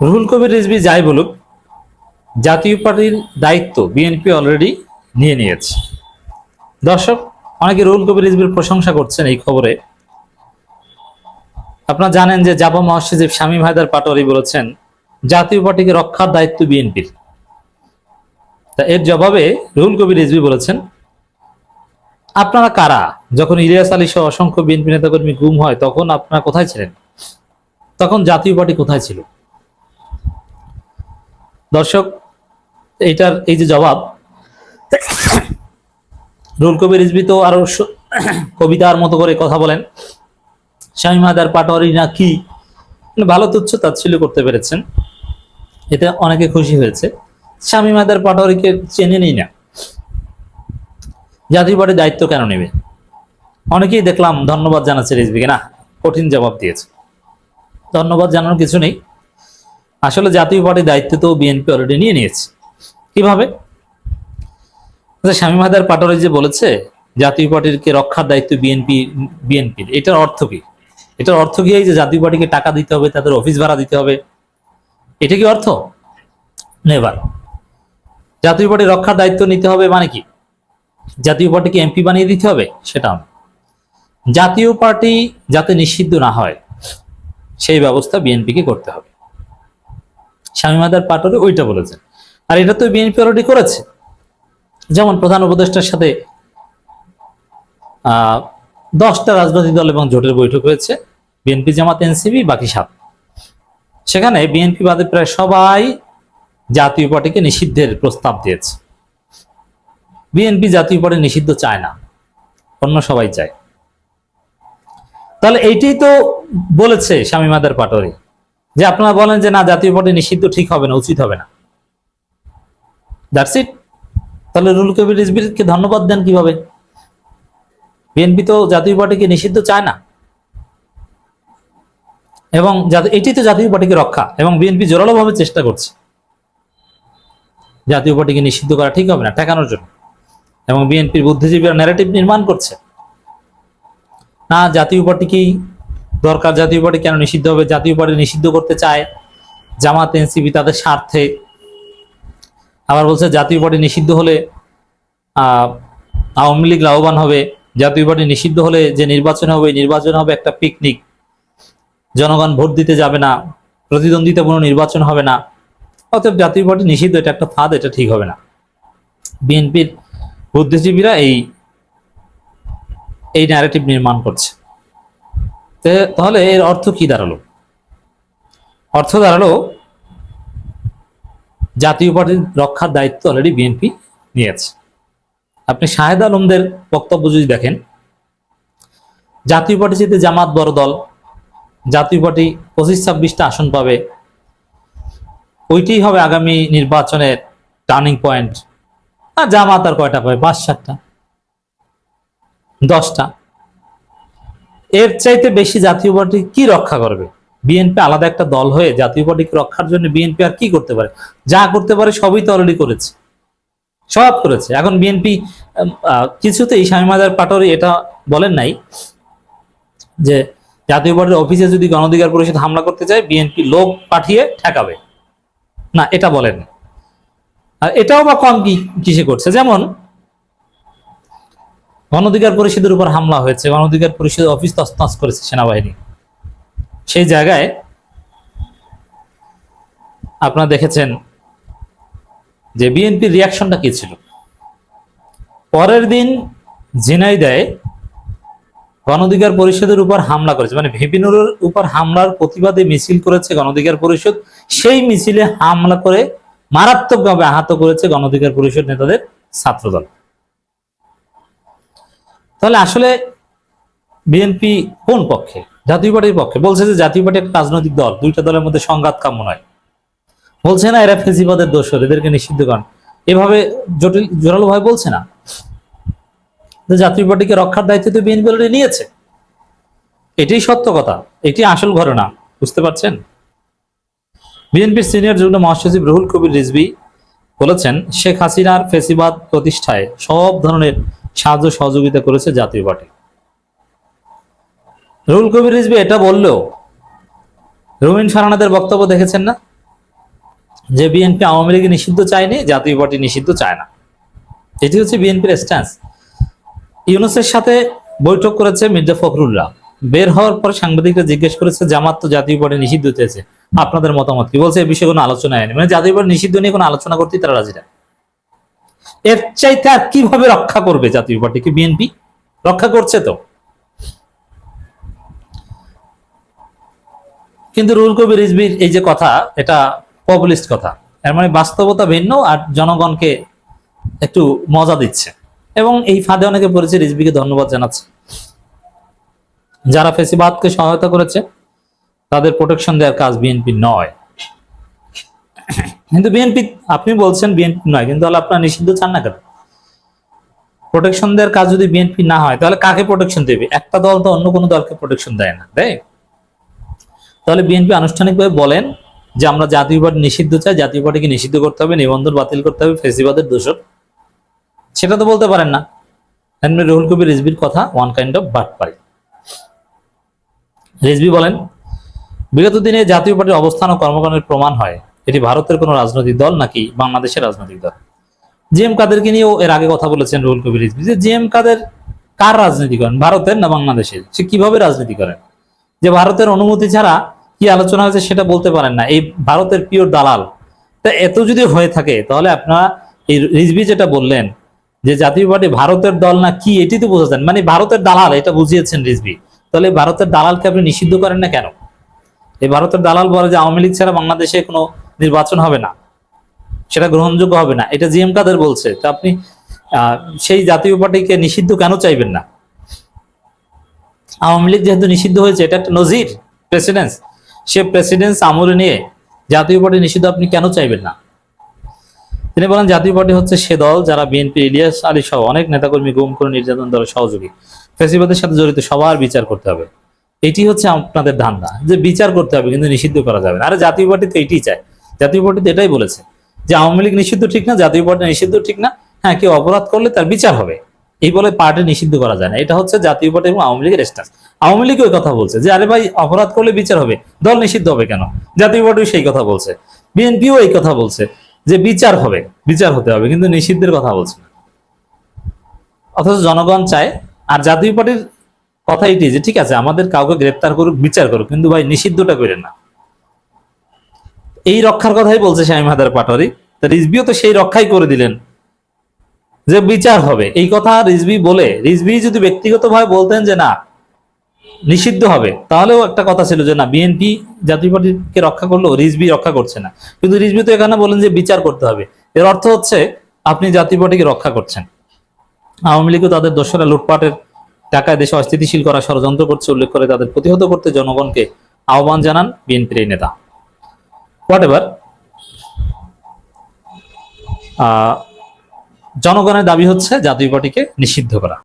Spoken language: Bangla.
রুহুল কবির রিজভি যাই বলুক, জাতীয় পার্টির দায়িত্ব বিএনপি অলরেডি নিয়ে নিয়েছে। দর্শক, অনেকে রুহুল কবির রিজভির প্রশংসা করছেন এই খবরে। আপনারা জানেন যে জাপা মহাসচিব শামীম হায়দার পাটোয়ারি বলেছেন, জাতীয় পার্টিকে রক্ষার দায়িত্ব বিএনপির। তা এর জবাবে রুহুল কবির রিজভি বলেছেন, আপনারা কারা? যখন ইলিয়াস আলী সহ অসংখ্য বিএনপি নেতাকর্মী গুম হয়, তখন আপনারা কোথায় ছিলেন? তখন জাতীয় পার্টি কোথায় ছিল? দর্শক, এইটার এই যে জবাব, রুল কবির রিজভি তো আরও কবিতার মতো করে কথা বলেন। শামীম হায়দার পাটোয়ারি না কি? মানে ভালো তুচ্ছ তাচ্ছিল্য করতে পেরেছেন। এতে অনেকে খুশি হয়েছে। শামীম হায়দার পাটোয়ারিকে চেনে নিই না। জাতীয় দায়িত্ব কেন নেবে? অনেকেই দেখলাম ধন্যবাদ জানাচ্ছে রিজভিকে। না, কঠিন জবাব দিয়েছে। ধন্যবাদ জানানোর কিছু নেই। আসলে জাতীয় পার্টির দায়িত্ব তো বিএনপি অলরেডি নিয়ে নিয়েছে। কীভাবে? আচ্ছা, শামীম হায়দার পাটোয়ারি যে বলেছে জাতীয় পার্টিকে রক্ষার দায়িত্ব বিএনপি বিএনপির এটার অর্থ কি? এটার অর্থ কি যে জাতীয় পার্টিকে টাকা দিতে হবে তাদের অফিস ভাড়া দিতে হবে? এটা কি অর্থ? নেবার জাতীয় পার্টি রক্ষার দায়িত্ব নিতে হবে মানে কি? জাতীয় পার্টিকে এমপি বানিয়ে দিতে হবে সেটা জাতীয় পার্টি যাতে নিষিদ্ধ না হয় সেই ব্যবস্থা বিএনপিকে করতে হবে। শামীম হায়দার পাটোয়ারি ওইটা বলেছেন আর এটা তো বিএনপি অলরেডি করেছে। যেমন প্রধান উপদেষ্টার সাথে দশটা রাজনৈতিক দল এবং জোটের বৈঠক হয়েছে বিএনপি জামাত এনসিবি বাকি সাত। সেখানে বিএনপি বাদে প্রায় সবাই জাতীয় পার্টিকে নিষিদ্ধের প্রস্তাব দিয়েছে। বিএনপি জাতীয় পার্টি নিষিদ্ধ চায় না, অন্য সবাই চায়। তাহলে এইটাই তো বলেছে স্বামী মাদার পাটোয়ারি যে আপনারা বলেন যে না, জাতীয় পার্টি নিষিদ্ধ ঠিক হবে না, উচিত হবে না। দ্যাটস ইট তাহলে রুল কবির রিজবিরকে ধন্যবাদ দেন কীভাবে? বিএনপি তো জাতীয় পার্টিকে নিষিদ্ধ চায় না। এবং এটি তো জাতীয় পার্টিকে রক্ষা, এবং বিএনপি জোরালোভাবে চেষ্টা করছে। জাতীয় পার্টিকে নিষিদ্ধ করা ঠিক হবে না, ঠেকানোর জন্য। এবং বিএনপির বুদ্ধিজীবীরা ন্যারেটিভ নির্মাণ করছে। না, জাতীয় পার্টিকেই দরকার জাতীয় পার্টি কেন নিষিদ্ধ হবে? জাতীয় পার্টি নিষিদ্ধ করতে চায় জামাত, এনসিপি, তাদের স্বার্থে। আবার বলছে, জাতীয় পার্টি নিষিদ্ধ হলে আওয়ামী লীগ লাভবান হবে। জাতীয় পার্টি নিষিদ্ধ হলে যে নির্বাচন হবে নির্বাচন হবে একটা পিকনিক। জনগণ ভোট দিতে যাবে না, প্রতিদ্বন্দ্বিতাপূর্ণ নির্বাচন হবে না। অতএব জাতীয় পার্টি নিষিদ্ধ, এটা একটা ফাঁদ, এটা ঠিক হবে না। বিএনপির বুদ্ধিজীবীরা এই এই ন্যারেটিভ নির্মাণ করছে। তাহলে এর অর্থ কি দাঁড়াল? অর্থ দাঁড়াল, জাতীয় পার্টির রক্ষার দায়িত্ব অলরেডি বিএনপি নিয়েছে। আপনি শাহেদ আলমদের বক্তব্য যদি দেখেন, জাতীয় পার্টি যেতে জামাত বড় দল, জাতীয় পার্টি পঁচিশ ছাব্বিশটা আসন পাবে, ওইটাই হবে আগামী নির্বাচনের টার্নিং পয়েন্ট আর জামাত আর কয়টা পাবে? পাঁচ, সাতটা, দশটা। এর চাইতে বেশি জাতীয় পার্টি কি রক্ষা করবে? বিএনপি আলাদা একটা দল হয়ে জাতীয় পার্টিকে রক্ষার জন্য বিএনপি আর কি করতে পারে? যা করতে পারে সবই তো অলরেডি করেছে। সব করেছে। এখন বিএনপি কিছুতেই হায়দার পাটোয়ারি এটা বলেন নাই, যে জাতীয় পার্টির অফিসে যদি গণঅধিকার পরিষদ হামলা করতে চায়, বিএনপি লোক পাঠিয়ে ঠেকাবে। না, এটা বলেন। আর এটাও বা কম কি, কিসে করছে? যেমন গণঅধিকার পরিষদের উপর হামলা হয়েছে গণঅধিকার পরিষদ অফিস তছনছ করেছে সেনাবাহিনী। সেই জায়গায় আপনারা দেখেছেন যে বিএনপির রিয়াকশনটা কি ছিল? পরের দিন ঝিনাইদায় গণঅধিকার পরিষদের উপর হামলা করেছে মানে ভিপিনুরের উপর হামলার প্রতিবাদে মিছিল করেছে গণঅধিকার পরিষদ, সেই মিছিলে হামলা করে মারাত্মকভাবে আহত করেছে গণঅধিকার পরিষদ নেতাদের ছাত্রদল। তাহলে আসলে বিএনপি কোন পক্ষে? জাতীয় পার্টির পক্ষে। বলছে যে জাতীয় পার্টি একটা রাজনৈতিক দল, দুইটা দলের মধ্যে সংঘাত কাম্য নয়। বলছে না, এরা ফেজিবাদের দোষর এদেরকে নিষিদ্ধ করেন। এভাবে জটিল, জোরালো ভাবে বলছে না। জাতীয় পার্টিকে রক্ষার দায়িত্ব তো বিএনপি অলরেডি নিয়েছে। এটাই সত্য কথা। এটি আসল ঘটনা। বুঝতে পারছেন? বিএনপির সিনিয়র যুগ্ম মহাসচিব রুহুল কবির রিজভি বলেছেন, শেখ হাসিনার ফেসিবাদ প্রতিষ্ঠায় সব ধরনের সাহায্য সহযোগিতা করেছে জাতীয় পার্টি। রুহুল কবির রিজভি এটা বললেও রুমিন ফারানাদের বক্তব্য দেখেছেন না? যে বিএনপি আওয়ামী লীগ নিষিদ্ধ চায়নি, জাতীয় পার্টি নিষিদ্ধ চায় না। এটি হচ্ছে বিএনপির স্ট্যান্স ইউনুসের সাথে বৈঠক করেছে মির্জা ফখরুল্লাহ। বের হওয়ার পর সাংবাদিকরা জিজ্ঞেস করেছে, জামাত তো জাতীয় পার্টি নিষিদ্ধ চেয়েছে আপনাদের মতামত কি? বলছে, এ বিষয়ে কোনো আলোচনা হয়নি। মানে জাতীয় পার্টি নিষিদ্ধ নিয়ে কোনো আলোচনা করতেই তারা রাজি না। এর চাইতে আর কীভাবে রক্ষা করবে জাতীয় পার্টিকে বিএনপি? রক্ষা করছে তো। কিন্তু রুল কবির রিজবির এই যে কথা, এটা পপুলিস্ট কথা। এর মানে বাস্তবতা ভিন্ন আর জনগণকে একটু মজা দিচ্ছে। এবং এই ফাঁদে অনেকে পড়েছে রিজবিকে ধন্যবাদ জানাচ্ছে। যারা ফেসিবাদকে সহায়তা করেছে, তাদের প্রোটেকশন দেওয়ার কাজ বিএনপি নয়। কিন্তু বিএনপি আপনি বলছেন বিএনপি নয়, কিন্তু তাহলে আপনারা নিষিদ্ধ চান না কেন? প্রোটেকশন দেওয়ার কাজ যদি বিএনপি না হয়, তাহলে কাকে প্রোটেকশন দেবে? একটা দল তো অন্য কোনো দলকে প্রোটেকশন দেয় না দেয় তাহলে বিএনপি আনুষ্ঠানিকভাবে বলেন যে আমরা জাতীয় পার্টি নিষিদ্ধ চাই, জাতীয় পার্টিকে নিষিদ্ধ করতে হবে, নিবন্ধন বাতিল করতে হবে, ফেসিবাদের দোষক সেটা তো বলতে পারেন না। রুহুল কবির রিজবির কথা ওয়ান কাইন্ড অফ বাট পাই রিজবি বলেন, বিগত দিনে জাতীয় পার্টির অবস্থান ও কর্মকাণ্ডের প্রমাণ হয়। এটি ভারতের কোনো রাজনৈতিক দল নাকি বাংলাদেশের রাজনৈতিক দল? জি এম কাদেরকে নিয়েও এর আগে কথা বলেছেন রুহুল কবির যে জি এম কাদের, কার রাজনীতি করেন? ভারতের না বাংলাদেশের? সে কীভাবে রাজনীতি করেন? যে ভারতের অনুমতি ছাড়া কি আলোচনা হয়েছে সেটা বলতে পারেন না। এই ভারতের পিওর দালাল। তা এত যদি হয়ে থাকে, তাহলে আপনারা এই রিজবি যেটা বললেন, যে জাতীয় পার্টি ভারতের দল না কি, এটি তো বোঝাচ্ছেন। মানে ভারতের দালাল, এটা বুঝিয়েছেন রিজবি তাহলে ভারতের দালালকে আপনি নিষিদ্ধ করেন না কেন? এই ভারতের দালাল বলে যে আওয়ামী লীগ ছাড়া বাংলাদেশে কোনো নির্বাচন হবে না। সেটা গ্রহণযোগ্য হবে না। এটা জিএম কাদের বলছে? তা আপনি সেই জাতীয় পার্টিকে নিষিদ্ধ কেন চাইবেন না? আওয়ামী লীগ যেহেতু নিষিদ্ধ হয়েছে, এটা একটা নজির প্রেসিডেন্স সে প্রেসিডেন্স আমলে নিয়ে জাতীয় পার্টি নিষিদ্ধ আপনি কেন চাইবেন না? তিনি বলেন, জাতীয় পার্টি হচ্ছে সে দল যারা বিএনপি, ইলিয়াস, আলী সহ অনেক নেতাকর্মী গুম করে নির্যাতন দলের সহযোগী। ফেসিবাদের সাথে জড়িত, সবার বিচার করতে হবে। এটি হচ্ছে আপনাদের ধান্দা যে বিচার করতে হবে, কিন্তু নিষিদ্ধ করা যাবে না। আরে জাতীয় পার্টি তো এটাই চায়। জাতীয় পার্টি এটাই বলেছে যে আওয়ামী লীগ নিষিদ্ধ ঠিক না, জাতীয় পার্টি নিষিদ্ধ ঠিক না। হ্যাঁ কেউ অপরাধ করলে তার বিচার হবে। এই বলে পার্টি নিষিদ্ধ করা যায় না। এটা হচ্ছে জাতীয় পার্টি এবং আওয়ামী লীগের স্ট্যান্স আওয়ামী লীগ ওই কথা বলছে যে, আরে ভাই, অপরাধ করলে বিচার হবে। দল নিষিদ্ধ হবে কেন? জাতীয় পার্টিও সেই কথা বলছে। বিএনপিও এই কথা বলছে যে, বিচার হবে, বিচার হতে হবে। কিন্তু নিষিদ্ধের কথা বলছে না। অথচ জনগণ চায়, আর জাতীয় পার্টির কথা এটি যে, ঠিক আছে, আমাদের কাউকে গ্রেপ্তার করুক, বিচার করুক, কিন্তু ভাই, নিষিদ্ধটা করেন না। এই রক্ষার কথাই বলছে শাহিম হাদার পাটোয়ারি। তা রিজবিও তো সেই রক্ষাই করে দিলেন। যে বিচার হবে। এই কথা রিজবি বলে রিজবি যদি ব্যক্তিগতভাবে বলতেন যে না, নিষিদ্ধ হবে, তাহলেও একটা কথা ছিল যে না, বিএনপি জাতীয় পার্টিকে রক্ষা করল রিজবি রক্ষা করছে না। কিন্তু রিজবি তো এখানে বলেন যে বিচার করতে হবে। এর অর্থ হচ্ছে, আপনি জাতীয় পার্টিকে রক্ষা করছেন। আওয়ামী লীগও তাদের দোষরা লুটপাটের টাকায় দেশে অস্থিতিশীল করা ষড়যন্ত্র করছে, উল্লেখ করে তাদের প্রতিহত করতে জনগণকে আহ্বান জানান বিএনপির নেতা। হোয়াট এভার জনগণের দাবি হচ্ছে জাতীয় পার্টিকে নিষিদ্ধ করা।